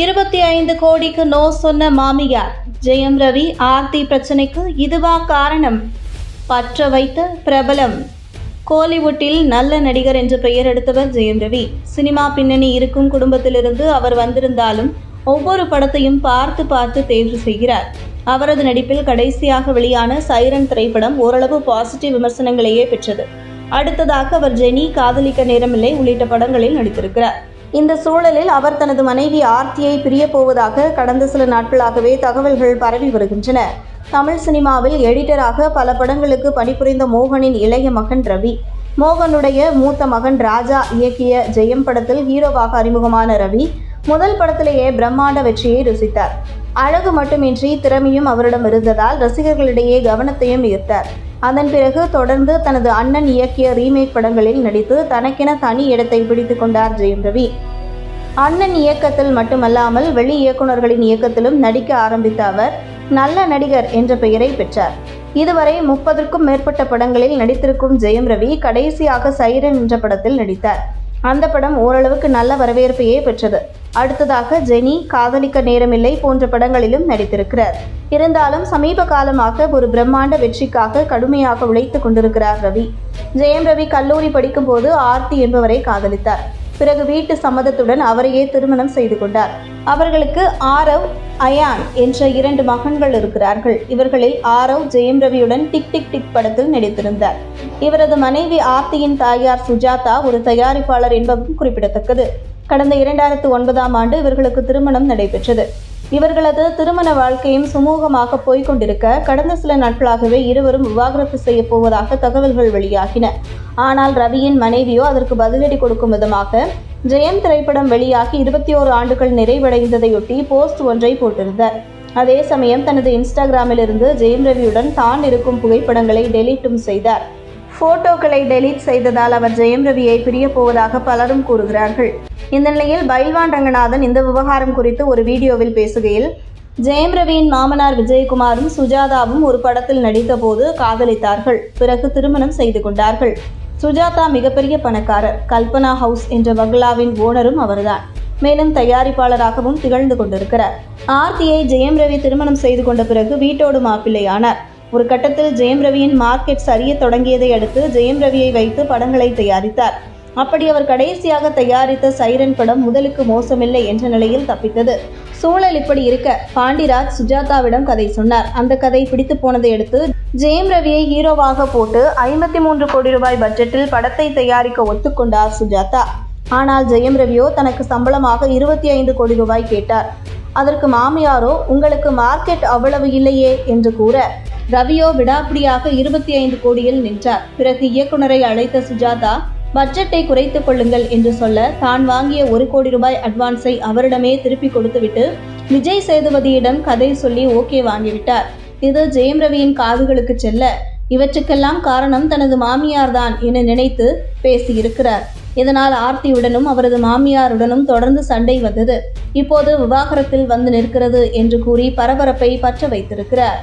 இருபத்தி ஐந்து கோடிக்கு நோ சொன்ன மாமியார். ஜெயம் ரவி ஆர்த்தி பிரச்சனைக்கு இதுவா காரணம்? பற்ற வைத்த பிரபலம். கோலிவுட்டில் நல்ல நடிகர் என்று பெயர் எடுத்தவர் ஜெயம் ரவி. சினிமா பின்னணி இருக்கும் குடும்பத்திலிருந்து அவர் வந்திருந்தாலும் ஒவ்வொரு படத்தையும் பார்த்து பார்த்து தேர்வு செய்கிறார். அவரது நடிப்பில் கடைசியாக வெளியான சைரன் திரைப்படம் ஓரளவு பாசிட்டிவ் விமர்சனங்களையே பெற்றது. அடுத்ததாக அவர் ஜெனி காதலிக்க நேரமில்லை உள்ளிட்ட படங்களில் நடித்திருக்கிறார். இந்த சூழலில் அவர் தனது மனைவி ஆர்த்தியை பிரியப்போவதாக கடந்த சில நாட்களாகவே தகவல்கள் பரவி வருகின்றன. தமிழ் சினிமாவில் எடிட்டராக பல படங்களுக்கு பணிபுரிந்த மோகனின் இளைய மகன் ரவி. மோகனுடைய மூத்த மகன் ராஜா இயக்கிய ஜெயம் படத்தில் ஹீரோவாக அறிமுகமான ரவி முதல் படத்திலேயே பிரம்மாண்ட வெற்றியை ருசித்தார். அழகு மட்டுமின்றி திறமையும் அவரிடம் இருந்ததால் ரசிகர்களிடையே கவனத்தையும் ஈர்த்தார். அதன் பிறகு தொடர்ந்து தனது அண்ணன் இயக்கிய ரீமேக் படங்களில் நடித்து தனக்கென தனி இடத்தை பிடித்து கொண்டார் ஜெயம் ரவி. அண்ணன் இயக்கத்தில் மட்டுமல்லாமல் வெளி இயக்குனர்களின் இயக்கத்திலும் நடிக்க ஆரம்பித்த அவர் நல்ல நடிகர் என்ற பெயரை பெற்றார். இதுவரை முப்பதற்கும் மேற்பட்ட படங்களில் நடித்திருக்கும் ஜெயம் ரவி கடைசியாக சைரன் என்ற படத்தில் நடித்தார். அந்த படம் ஓரளவுக்கு நல்ல வரவேற்பையே பெற்றது. அடுத்ததாக ஜெனி காதலிக்க நேரமில்லை போன்ற படங்களிலும் நடித்திருக்கிறார். இருந்தாலும் சமீப காலமாக ஒரு பிரம்மாண்ட வெற்றிக்காக கடுமையாக உழைத்துக் கொண்டிருக்கிறார் ரவி. ஜெயம் ரவி கல்லூரி படிக்கும்போது ஆர்த்தி என்பவரை காதலித்தார். பிறகு வீட்டு சம்மதத்துடன் அவரையே திருமணம் செய்து கொண்டார். அவர்களுக்கு ஆரவ் அயான் என்ற இரண்டு மகன்கள் இருக்கிறார்கள். இவர்களில் ஆரவ் ஜெயம் ரவியுடன் டிக் டிக் டிக் படத்தில் நடித்திருந்தார். இவரது மனைவி ஆர்த்தியின் தாயார் சுஜாதா ஒரு தயாரிப்பாளர் என்பதும் குறிப்பிடத்தக்கது. கடந்த இரண்டாயிரத்து ஒன்பதாம் ஆண்டு இவர்களுக்கு திருமணம் நடைபெற்றது. இவர்களது திருமண வாழ்க்கையும் சுமூகமாக போய்கொண்டிருக்க கடந்த சில நாட்களாகவே இருவரும் விவாகரத்து செய்ய போவதாக தகவல்கள் வெளியாகின. ஆனால் ரவியின் மனைவியோ அதற்கு பதிலடி கொடுக்கும் விதமாக ஜெயம் திரைப்படம் வெளியாகி இருபத்தி ஓரு ஆண்டுகள் நிறைவடைந்ததையொட்டி போஸ்ட் ஒன்றை போட்டிருந்தார். அதே சமயம் தனது இன்ஸ்டாகிராமில் இருந்து ஜெயம் ரவியுடன் தான் இருக்கும் புகைப்படங்களை டெலீட்டும் செய்தார். போட்டோக்களை டெலீட் செய்ததால் அவர் ஜெயம் ரவியை பிரியப் போவதாக பலரும் கூறுகிறார்கள். இந்த நிலையில் பைல்வான் ரங்கநாதன் இந்த விவகாரம் குறித்து ஒரு வீடியோவில் பேசுகையில் ஜெயம் ரவியின் மாமனார் விஜயகுமாரும் சுஜாதாவும் ஒரு படத்தில் நடித்தபோது காதலித்தார்கள். பிறகு திருமணம் செய்து கொண்டார்கள். சுஜாதா மிகப்பெரிய பணக்காரர். கல்பனா ஹவுஸ் என்ற பங்களாவின் ஓனரும் அவர்தான். மேலும் தயாரிப்பாளராகவும் திகழ்ந்து கொண்டிருக்கிறார். ஆர்த்தியை ஜெயம் ரவி திருமணம் செய்து கொண்ட பிறகு வீட்டோடு மாப்பிள்ளையானார். ஒரு கட்டத்தில் ஜெயம் ரவியின் மார்க்கெட் சரிய தொடங்கியதை அடுத்து ஜெயம் ரவியை வைத்து படங்களை தயாரித்தார். அப்படி அவர் கடைசியாக தயாரித்த சைரன் படம் முதலுக்கு மோசமில்லை என்ற நிலையில் தப்பித்தது. சூழல் இப்படி இருக்க பாண்டிராஜ் சுஜாதாவிடம் கதை சொன்னார். அந்த கதை பிடித்து போனதை அடுத்து ஜெயம் ரவியை ஹீரோவாக போட்டு ஐம்பத்தி மூன்று கோடி ரூபாய் பட்ஜெட்டில் படத்தை தயாரிக்க ஒத்துக்கொண்டார் சுஜாதா. ஆனால் ஜெயம் ரவியோ தனக்கு சம்பளமாக இருபத்தி ஐந்து கோடி ரூபாய் கேட்டார். அதற்கு மாமியாரோ உங்களுக்கு மார்க்கெட் அவ்வளவு இல்லையே என்று கூற ரவியோ விடாப்பிடியாக இருபத்தி ஐந்து கோடியில் நின்றார். பிறகு இயக்குனரை அழைத்த சுஜாதா பட்ஜெட்டை குறைத்துக் கொள்ளுங்கள் என்று சொல்ல தான் வாங்கிய ஒரு கோடி ரூபாய் அட்வான்ஸை அவரிடமே திருப்பி கொடுத்துவிட்டு விஜய் சேதுபதியிடம் கதை சொல்லி ஓகே வாங்கிவிட்டார். இது ஜெயம் ரவியின் காதுகளுக்கு செல்ல இவற்றுக்கெல்லாம் காரணம் தனது மாமியார் தான் என நினைத்து பேசியிருக்கிறார். இதனால் ஆர்த்தியுடனும் அவரது மாமியாருடனும் தொடர்ந்து சண்டை வந்தது. இப்போது விவாகரத்தில் வந்து நிற்கிறது என்று கூறி பரபரப்பை பற்ற வைத்திருக்கிறார்.